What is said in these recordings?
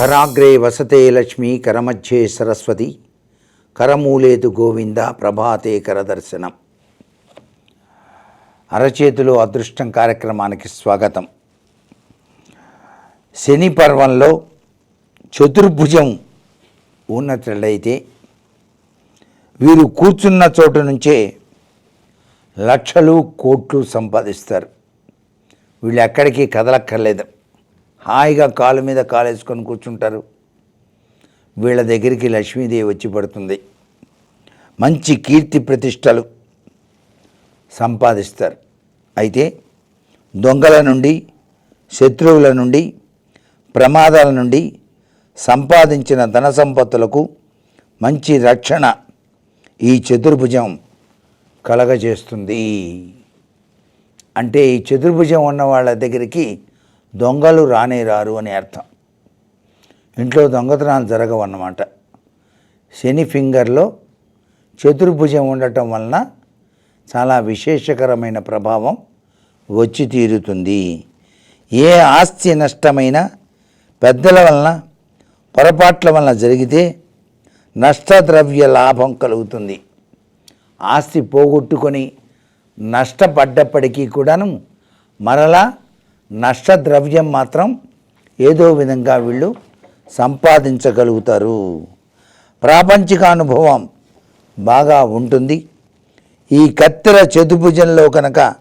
కరాగ్రే వసతే లక్ష్మి కరమధ్యే సరస్వతి. కరమూలేదు గోవింద ప్రభాతే కరదర్శనం. అరచేతిలో అదృష్టం కార్యక్రమానికి స్వాగతం. శని పర్వంలో చతుర్భుజం ఉన్నట్లయితే వీరు కూర్చున్న చోటు నుంచే లక్షలు కోట్లు సంపాదిస్తారు. వీళ్ళు ఎక్కడికి కదలక్కర్లేదు. హాయిగా కాలు మీద కాలేసుకొని కూర్చుంటారు. వీళ్ళ దగ్గరికి లక్ష్మీదేవి వచ్చి పడుతుంది. మంచి కీర్తి ప్రతిష్టలు సంపాదిస్తారు. అయితే దొంగల నుండి శత్రువుల నుండి ప్రమాదాల నుండి సంపాదించిన ధన సంపత్తులకు మంచి రక్షణ ఈ చతుర్భుజం కలగజేస్తుంది. అంటే ఈ చతుర్భుజం ఉన్న వాళ్ళ దగ్గరికి దొంగలు రానే రారు అని అర్థం. ఇంట్లో దొంగతనాలు జరగవు అన్నమాట శని ఫింగర్లో చతుర్భుజం ఉండటం వలన చాలా విశేషకరమైన ప్రభావం వచ్చి తీరుతుంది. ఏ ఆస్తి నష్టమైనా పెద్దల వలన పొరపాట్ల వలన జరిగితే నష్టద్రవ్య లాభం కలుగుతుంది. ఆస్తి పోగొట్టుకొని నష్టపడ్డప్పటికీ కూడాను మరలా నష్టద్రవ్యం మాత్రం ఏదో విధంగా వీళ్ళు సంపాదించగలుగుతారు. ప్రాపంచిక అనుభవం బాగా ఉంటుంది. ఈ కత్తెర చతుర్భుజంలో కనుక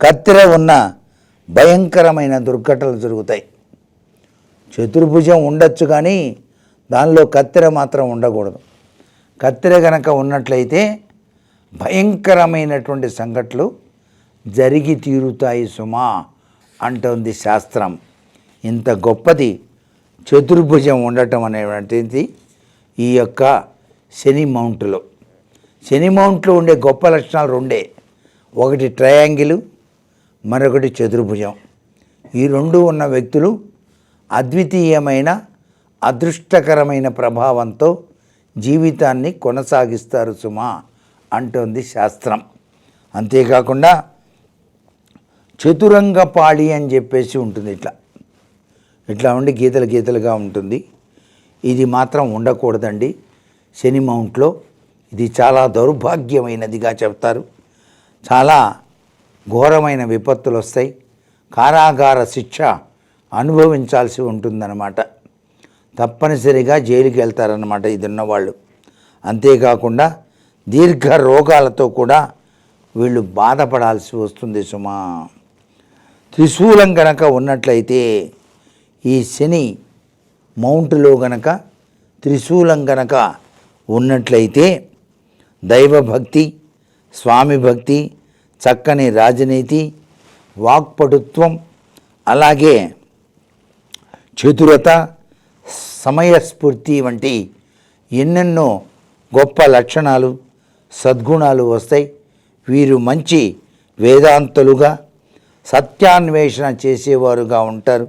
కత్తెర ఉన్న భయంకరమైన దుర్ఘటనలు జరుగుతాయి. చతుర్భుజం ఉండొచ్చు కానీ దానిలో కత్తెర మాత్రం ఉండకూడదు. కత్తెర కనుక ఉన్నట్లయితే భయంకరమైనటువంటి సంఘటనలు జరిగి తీరుతాయి సుమా. అంటోంది శాస్త్రం. ఇంత గొప్పది చతుర్భుజం ఉండటం అనేటువంటిది ఈ యొక్క శని మౌంట్లో. శని మౌంట్లో ఉండే గొప్ప లక్షణాలు రెండే. ఒకటి ట్రయాంగిల్ మరొకటి చతుర్భుజం. ఈ రెండు ఉన్న వ్యక్తులు అద్వితీయమైన అదృష్టకరమైన ప్రభావంతో జీవితాన్ని కొనసాగిస్తారు సుమా అంటోంది శాస్త్రం. అంతేకాకుండా చతురంగ పాళి అని చెప్పేసి ఉంటుంది ఇట్లా. ఇట్లా ఉండి గీతలు గీతలుగా ఉంటుంది. ఇది మాత్రం ఉండకూడదండి. శని మౌంట్లో ఇది చాలా దౌర్భాగ్యమైనదిగా చెప్తారు. చాలా ఘోరమైన విపత్తులు వస్తాయి. కారాగార శిక్ష అనుభవించాల్సి ఉంటుందన్నమాట. తప్పనిసరిగా జైలుకి వెళ్తారన్నమాట ఇది ఉన్నవాళ్ళు అంతేకాకుండా దీర్ఘ రోగాలతో కూడా వీళ్ళు బాధపడాల్సి వస్తుంది సుమా. త్రిశూలం గనక ఉన్నట్లయితే ఈ శని మౌంట్లో గనక త్రిశూలం గనక ఉన్నట్లయితే దైవభక్తి స్వామి భక్తి చక్కని రాజనీతి వాక్పటుత్వం అలాగే చతురత సమయస్ఫూర్తి వంటి ఎన్నెన్నో గొప్ప లక్షణాలు సద్గుణాలు వస్తాయి. వీరు మంచి వేదాంతులుగా సత్యాన్వేషణ చేసేవారుగా ఉంటారు.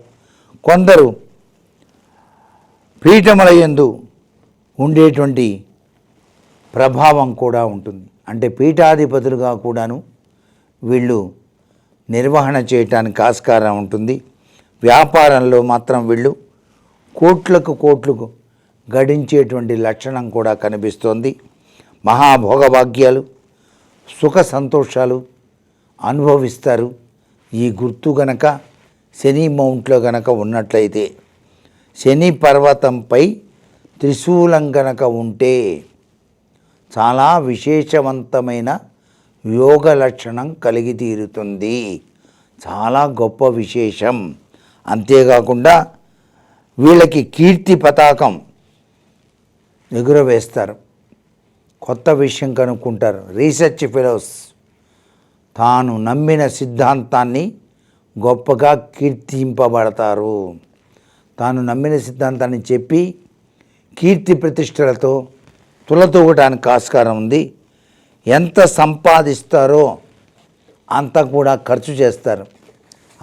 కొందరు పీఠముల యందు ఉండేటువంటి ప్రభావం కూడా ఉంటుంది. అంటే పీఠాధిపతులుగా కూడాను వీళ్ళు నిర్వహణ చేయటానికి ఆస్కారం ఉంటుంది. వ్యాపారంలో మాత్రం వీళ్ళు కోట్లకు కోట్లకు గడించేటువంటి లక్షణం కూడా కనిపిస్తోంది. మహాభోగభాగ్యాలు సుఖ సంతోషాలు అనుభవిస్తారు. ఈ గుర్తు గనక శని మౌంట్లో గనక ఉన్నట్లయితే శని పర్వతంపై త్రిశూలం గనక ఉంటే చాలా విశేషవంతమైన యోగ లక్షణం కలిగి తీరుతుంది. చాలా గొప్ప విశేషం. అంతేకాకుండా వీళ్ళకి కీర్తి పతాకం ఎగురవేస్తారు. కొత్త విషయం కనుక్కుంటారు. Research fellows. తాను నమ్మిన సిద్ధాంతాన్ని గొప్పగా కీర్తింపబడతారు. తాను నమ్మిన సిద్ధాంతాన్ని చెప్పి కీర్తి ప్రతిష్టలతో తులతూగటానికి ఆస్కారం ఉంది. ఎంత సంపాదిస్తారో అంత కూడా ఖర్చు చేస్తారు.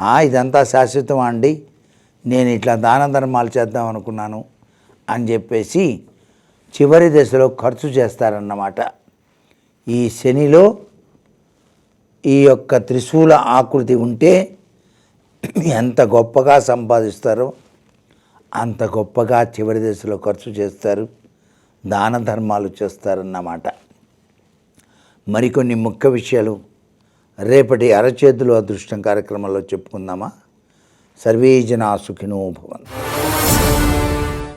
"ఆ, ఇదంతా శాశ్వతం అండి? నేను ఇట్లా దాన ధర్మాలు చేద్దాం అనుకున్నాను అని చెప్పేసి చివరి దశలో ఖర్చు చేస్తారన్నమాట. ఈ శనిలో ఈ యొక్క త్రిశూల ఆకృతి ఉంటే ఎంత గొప్పగా సంపాదిస్తారో అంత గొప్పగా చివరి దశలో ఖర్చు చేస్తారు దాన ధర్మాలు చేస్తారన్నమాట. మరికొన్ని ముఖ్య విషయాలు రేపటి అరచేతులు అదృష్టం కార్యక్రమంలో చెప్పుకుందామా? సర్వే జనా సుఖినో భవంతు.